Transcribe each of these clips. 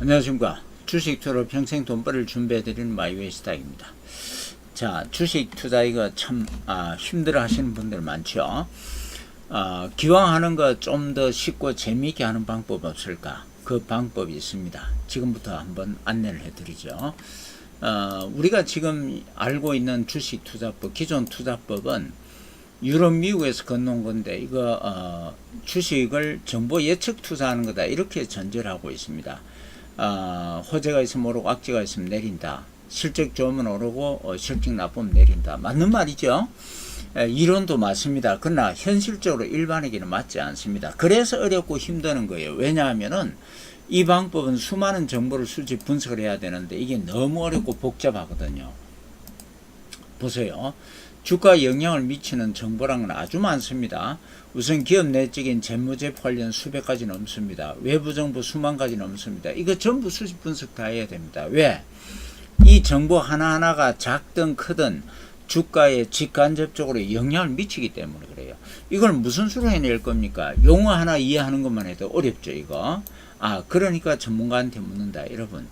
안녕하십니까. 주식 투로 평생 돈벌이를 준비해드리는 마이웨이 스타입니다. 자, 주식 투자 이거 참, 아, 힘들어 하시는 분들 많죠. 아, 기왕 하는 거 좀 더 쉽고 재미있게 하는 방법 없을까? 그 방법이 있습니다. 지금부터 한번 안내를 해드리죠. 어, 우리가 지금 알고 있는 주식 투자법, 기존 투자법은 유럽, 미국에서 건너온 건데 이거 어, 주식을 정보 예측 투자하는 거다 이렇게 전제를 하고 있습니다. 어, 호재가 있으면 오르고 악재가 있으면 내린다. 실적 좋으면 오르고 어, 실적 나쁘면 내린다. 맞는 말이죠. 에, 이론도 맞습니다. 그러나 현실적으로 일반에게는 맞지 않습니다. 그래서 어렵고 힘드는 거예요. 왜냐하면은 이 방법은 수많은 정보를 수집 분석을 해야 되는데 이게 너무 어렵고 복잡하거든요. 보세요. 주가에 영향을 미치는 정보량은 아주 많습니다. 우선 기업 내적인 재무제 관련 수백 가지 넘습니다. 외부 정보 수만 가지 넘습니다. 이거 전부 수집 분석 다 해야 됩니다. 왜? 이 정보 하나하나가 작든 크든 주가에 직간접적으로 영향을 미치기 때문에 그래요. 이걸 무슨 수로 해낼 겁니까? 용어 하나 이해하는 것만 해도 어렵죠, 이거. 아, 그러니까 전문가한테 묻는다, 여러분.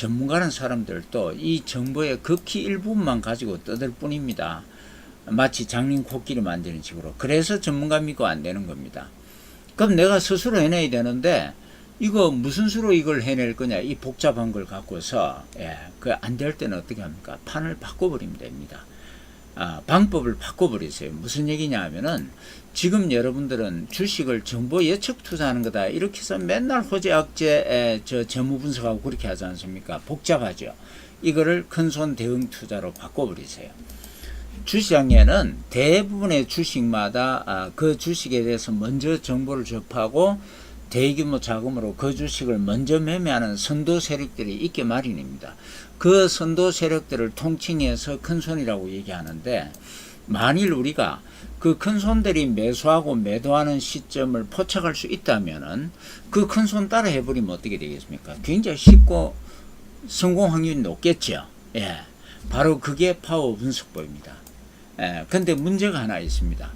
전문가는 사람들도 이 정보의 극히 일부분만 가지고 떠들 뿐입니다. 마치 장님 코끼리 만드는 식으로. 그래서 전문가 믿고 안 되는 겁니다. 그럼 내가 스스로 해내야 되는데, 이거 무슨 수로 이걸 해낼 거냐, 이 복잡한 걸 갖고서, 예, 그안 될 때는 어떻게 합니까? 판을 바꿔버리면 됩니다. 아, 방법을 바꿔버리세요. 무슨 얘기냐 하면은, 지금 여러분들은 주식을 정보 예측 투자하는 거다. 이렇게 해서 맨날 호재 악재, 에, 저 재무 분석하고 그렇게 하지 않습니까? 복잡하죠. 이거를 큰손 대응 투자로 바꿔버리세요. 주시장에는 대부분의 주식마다 아, 그 주식에 대해서 먼저 정보를 접하고 대규모 자금으로 그 주식을 먼저 매매하는 선도 세력들이 있게 마련입니다. 그 선도 세력들을 통칭해서 큰손이라고 얘기하는데 만일 우리가 그 큰손들이 매수하고 매도하는 시점을 포착할 수 있다면은 그 큰손 따라 해버리면 어떻게 되겠습니까? 굉장히 쉽고 성공 확률이 높겠죠. 예. 바로 그게 파워 분석법입니다. 예, 근데 문제가 하나 있습니다.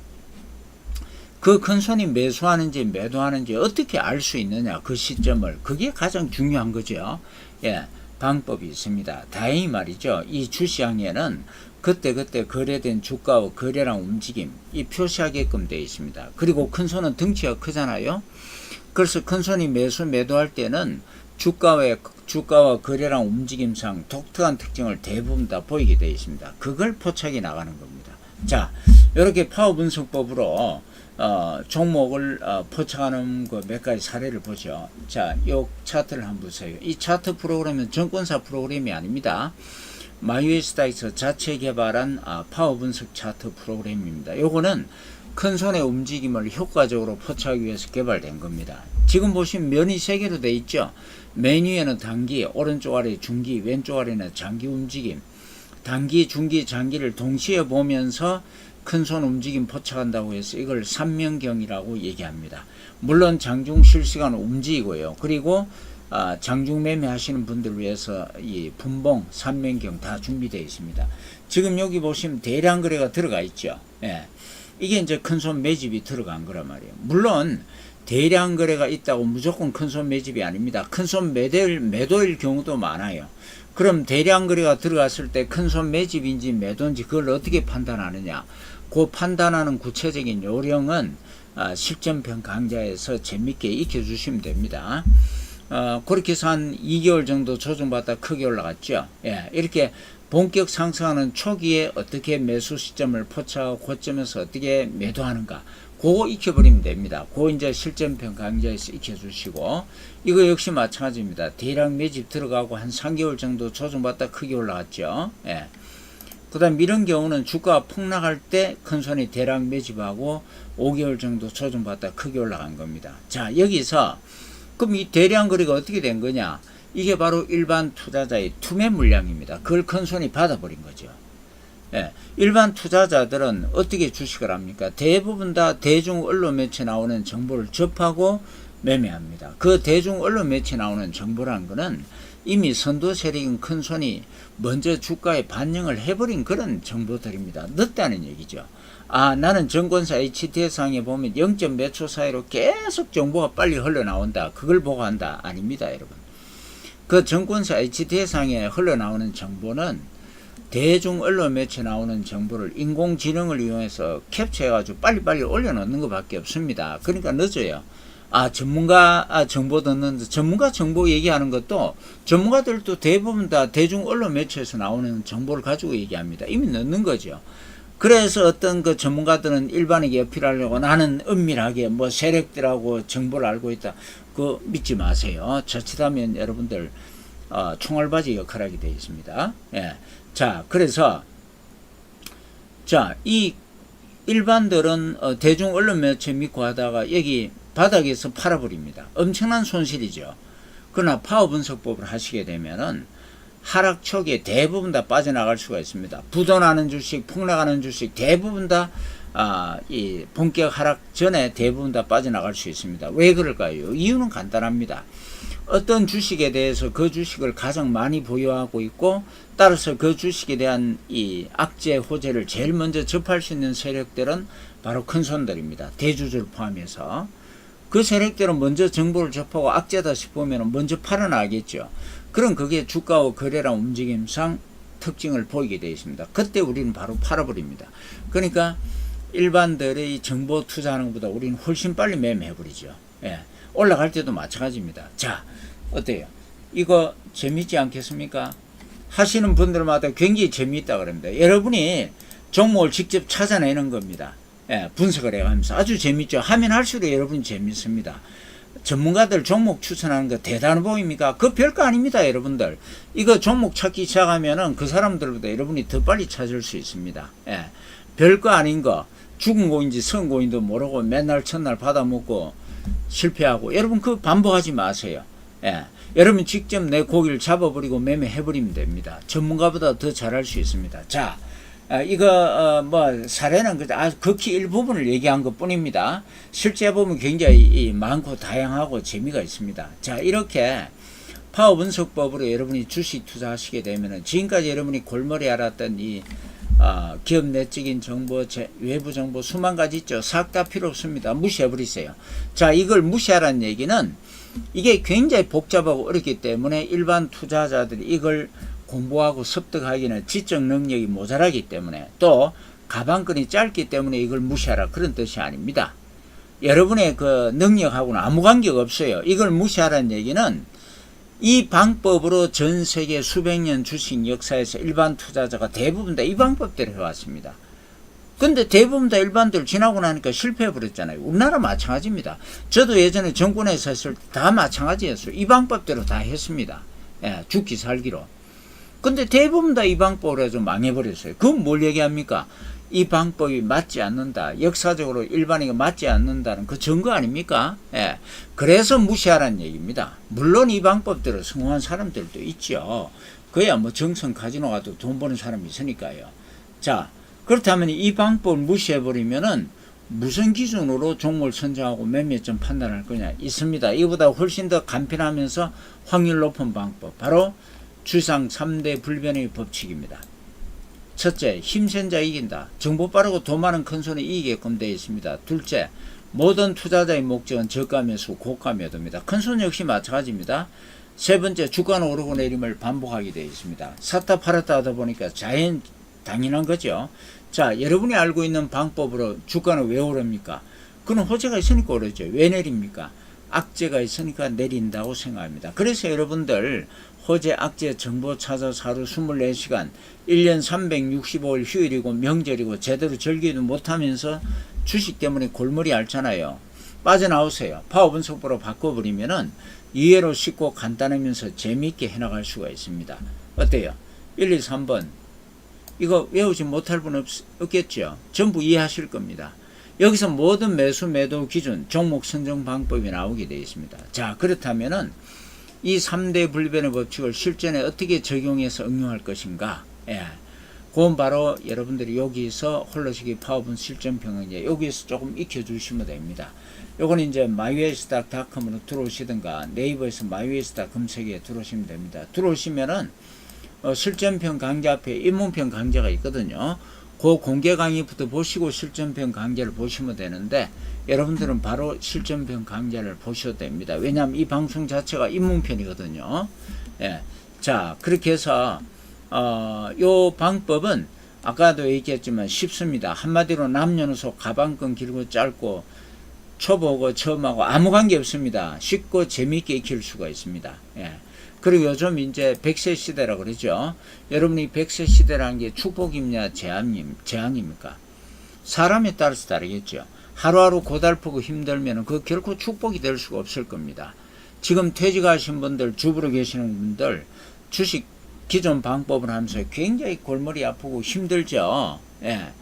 그 큰 손이 매수하는지 매도하는지 어떻게 알 수 있느냐 그 시점을 그게 가장 중요한 거죠. 예, 방법이 있습니다. 다행히 말이죠. 이 주시장에는 그때그때 거래된 주가와 거래량 움직임 이 표시하게끔 되어 있습니다. 그리고 큰 손은 덩치가 크잖아요. 그래서 큰 손이 매수 매도할 때는 주가의 주가와 거래량 움직임상 독특한 특징을 대부분 다 보이게 되어 있습니다. 그걸 포착해 나가는 겁니다. 자, 이렇게 파워 분석법으로 어, 종목을 어, 포착하는 그 몇 가지 사례를 보죠. 자, 요 차트를 한번 보세요. 이 차트 프로그램은 정권사 프로그램이 아닙니다. 마이웨스타에서 자체 개발한 아, 파워 분석 차트 프로그램입니다. 요거는 큰 손의 움직임을 효과적으로 포착하기 위해서 개발된 겁니다. 지금 보시면 면이 세 개로 되어 있죠. 메뉴에는 단기, 오른쪽 아래 중기, 왼쪽 아래는 장기 움직임. 단기, 중기, 장기를 동시에 보면서 큰손 움직임 포착한다고 해서 이걸 삼명경이라고 얘기합니다. 물론 장중 실시간 움직이고요. 그리고 아, 장중 매매 하시는 분들 위해서 이 분봉, 삼명경 다 준비되어 있습니다. 지금 여기 보시면 대량 거래가 들어가 있죠. 예. 이게 이제 큰손 매집이 들어간 거란 말이에요. 물론 대량 거래가 있다고 무조건 큰손 매집이 아닙니다. 큰손 매도일, 매도일 경우도 많아요. 그럼 대량 거래가 들어갔을 때 큰손 매집인지 매도인지 그걸 어떻게 판단하느냐? 그 판단하는 구체적인 요령은 아, 실전평 강좌에서 재밌게 익혀주시면 됩니다. 어, 그렇게 해서 한 2개월 정도 조정받다 크게 올라갔죠. 예, 이렇게 본격 상승하는 초기에 어떻게 매수 시점을 포착하고 고점에서 어떻게 매도하는가. 그거 익혀버리면 됩니다. 그거 이제 실전평 강좌에서 익혀주시고, 이거 역시 마찬가지입니다. 대량 매집 들어가고 한 3개월 정도 조정받다 크게 올라갔죠. 예. 그 다음 이런 경우는 주가가 폭락할 때 큰 손이 대량 매집하고 5개월 정도 조정받다 크게 올라간 겁니다. 자, 여기서 그럼 이 대량 거래가 어떻게 된 거냐? 이게 바로 일반 투자자의 투매 물량입니다. 그걸 큰 손이 받아버린 거죠. 예, 일반 투자자들은 어떻게 주식을 합니까? 대부분 다 대중 언론 매체 나오는 정보를 접하고 매매합니다. 그 대중 언론 매체 나오는 정보라는 거는 이미 선도 세력인 큰 손이 먼저 주가에 반영을 해버린 그런 정보들입니다. 늦다는 얘기죠. 아, 나는 정권사 HTS상에 보면 0. 몇 초 사이로 계속 정보가 빨리 흘러나온다. 그걸 보고 한다. 아닙니다, 여러분. 그 정권사 HT상에 흘러나오는 정보는 대중 언론 매체 나오는 정보를 인공지능을 이용해서 캡처해가지고 빨리빨리 올려놓는 것밖에 없습니다. 그러니까 늦어요. 아 전문가 아, 정보 듣는데 전문가 정보 얘기하는 것도 전문가들도 대부분 다 대중 언론 매체에서 나오는 정보를 가지고 얘기합니다. 이미 넣는 거죠. 그래서 어떤 그 전문가들은 일반에게 어필하려고 나는 은밀하게 뭐 세력들하고 정보를 알고 있다. 그 믿지 마세요. 자칫하면 여러분들 어, 총알바지 역할하게 되어 있습니다. 예. 자, 그래서 자, 이 일반들은 어, 대중 언론 매체 믿고 하다가 여기 바닥에서 팔아버립니다. 엄청난 손실이죠. 그러나 파워 분석법을 하시게 되면은 하락 초기에 대부분 다 빠져나갈 수가 있습니다. 부도나는 주식, 폭락하는 주식 대부분 다 아, 이 본격 하락 전에 대부분 다 빠져나갈 수 있습니다. 왜 그럴까요? 이유는 간단합니다. 어떤 주식에 대해서 그 주식을 가장 많이 보유하고 있고 따라서 그 주식에 대한 이 악재 호재를 제일 먼저 접할 수 있는 세력들은 바로 큰 손들입니다. 대주주를 포함해서 그 세력들은 먼저 정보를 접하고 악재다 싶으면 먼저 팔아나겠죠. 그럼 그게 주가와 거래량 움직임상 특징을 보이게 되어 있습니다. 그때 우리는 바로 팔아버립니다. 그러니까 일반들의 정보 투자하는 것보다 우리는 훨씬 빨리 매매해버리죠. 예. 올라갈 때도 마찬가지입니다. 자, 어때요? 이거 재밌지 않겠습니까? 하시는 분들마다 굉장히 재미있다 그럽니다. 여러분이 종목을 직접 찾아내는 겁니다. 예, 분석을 해가면서 아주 재밌죠. 하면 할수록 여러분이 재밌습니다. 전문가들 종목 추천하는 거 대단해 보입니까? 그 별거 아닙니다, 여러분들. 이거 종목 찾기 시작하면은 그 사람들보다 여러분이 더 빨리 찾을 수 있습니다. 예. 별거 아닌 거, 죽은 고인지 선 고인도 모르고 맨날 첫날 받아먹고 실패하고, 여러분 그 반복하지 마세요. 예. 여러분 직접 내 고기를 잡아버리고 매매해버리면 됩니다. 전문가보다 더 잘할 수 있습니다. 자, 아, 이거 어, 뭐 사례는 그 아주 극히 일부분을 얘기한 것 뿐입니다. 실제 보면 굉장히 이 많고 다양하고 재미가 있습니다. 자 이렇게 파워 분석법으로 여러분이 주식 투자하시게 되면은 지금까지 여러분이 골머리 알았던 이 어, 기업 내적인 정보, 제, 외부 정보 수만 가지 있죠. 싹 다 필요 없습니다. 무시해버리세요. 자 이걸 무시하라는 얘기는 이게 굉장히 복잡하고 어렵기 때문에 일반 투자자들이 이걸 공부하고 습득하기는 지적 능력이 모자라기 때문에 또 가방끈이 짧기 때문에 이걸 무시하라 그런 뜻이 아닙니다. 여러분의 그 능력하고는 아무 관계가 없어요. 이걸 무시하라는 얘기는 이 방법으로 전 세계 수백 년 주식 역사에서 일반 투자자가 대부분 다 이 방법대로 해왔습니다. 근데 대부분 다 일반들 지나고 나니까 실패해버렸잖아요. 우리나라 마찬가지입니다. 저도 예전에 정권에서 했을 때 다 마찬가지였어요. 이 방법대로 다 했습니다. 예, 죽기 살기로. 근데 대부분 다 이 방법으로 해서 망해버렸어요. 그건 뭘 얘기합니까? 이 방법이 맞지 않는다. 역사적으로 일반에게 맞지 않는다는 그 증거 아닙니까? 예. 그래서 무시하라는 얘기입니다. 물론 이 방법대로 성공한 사람들도 있죠. 그야 뭐 정성 카지노 가도 돈 버는 사람이 있으니까요. 자, 그렇다면 이 방법을 무시해버리면은 무슨 기준으로 종목을 선정하고 매매점 판단할 거냐 있습니다. 이보다 훨씬 더 간편하면서 확률 높은 방법. 바로 주상 3대 불변의 법칙입니다. 첫째, 힘센 자 이긴다. 정보 빠르고 돈 많은 큰 손이 이기게끔 되어 있습니다. 둘째, 모든 투자자의 목적은 저가 매수, 고가 매도입니다. 큰 손 역시 마찬가지입니다. 세 번째, 주가는 오르고 내림을 반복하게 되어 있습니다. 샀다 팔았다 하다 보니까 자연 당연한 거죠. 자, 여러분이 알고 있는 방법으로 주가는 왜 오릅니까? 그는 호재가 있으니까 오르죠. 왜 내립니까? 악재가 있으니까 내린다고 생각합니다. 그래서 여러분들 호재 악재 정보 찾아서 하루 24시간 1년 365일 휴일이고 명절이고 제대로 즐기도 못하면서 주식 때문에 골머리 앓잖아요. 빠져나오세요. 파워 분석보로 바꿔버리면은 이해로 쉽고 간단하면서 재미있게 해나갈 수가 있습니다. 어때요? 1, 2, 3번. 이거 외우지 못할 분 없, 없겠죠? 전부 이해하실 겁니다. 여기서 모든 매수 매도 기준, 종목 선정 방법이 나오게 되어 있습니다. 자, 그렇다면은 이 3대 불변의 법칙을 실전에 어떻게 적용해서 응용할 것인가? 예. 그건 바로 여러분들이 여기서 홀로시기 파워분 실전평은 이제 여기에서 조금 익혀주시면 됩니다. 요건 이제 마이웨이스닥닷컴으로 들어오시든가 네이버에서 마이웨이스닥 검색에 들어오시면 됩니다. 들어오시면은 어, 실전평 강좌 앞에 입문평 강좌가 있거든요. 그 공개 강의부터 보시고 실전평 강좌를 보시면 되는데 여러분들은 바로 실전평 강좌를 보셔도 됩니다. 왜냐하면 이 방송 자체가 입문편이거든요. 예. 자, 그렇게 해서, 어, 요 방법은 아까도 얘기했지만 쉽습니다. 한마디로 남녀노소 가방끈 길고 짧고 초보고 처음하고 아무 관계 없습니다. 쉽고 재미있게 익힐 수가 있습니다. 예. 그리고 요즘 이제 100세 시대라 그러죠. 여러분이 100세 시대라는 게 축복입냐, 재앙임, 재앙입니까? 사람에 따라서 다르겠죠. 하루하루 고달프고 힘들면 그 결코 축복이 될 수가 없을 겁니다. 지금 퇴직하신 분들, 주부로 계시는 분들, 주식 기존 방법을 하면서 굉장히 골머리 아프고 힘들죠. 예.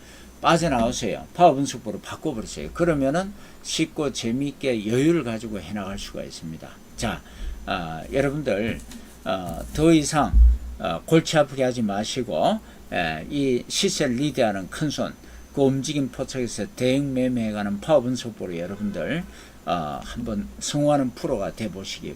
빠져나오세요. 파워 분석법으로 바꿔버리세요. 그러면은 쉽고 재미있게 여유를 가지고 해나갈 수가 있습니다. 자, 아, 여러분들 어, 더 이상 어, 골치 아프게 하지 마시고 예, 이 시세를 리드하는 큰손 그 움직임 포착에서 대응 매매해가는 파워 분석법으로 여러분들 어, 한번 성공하는 프로가 돼 보시기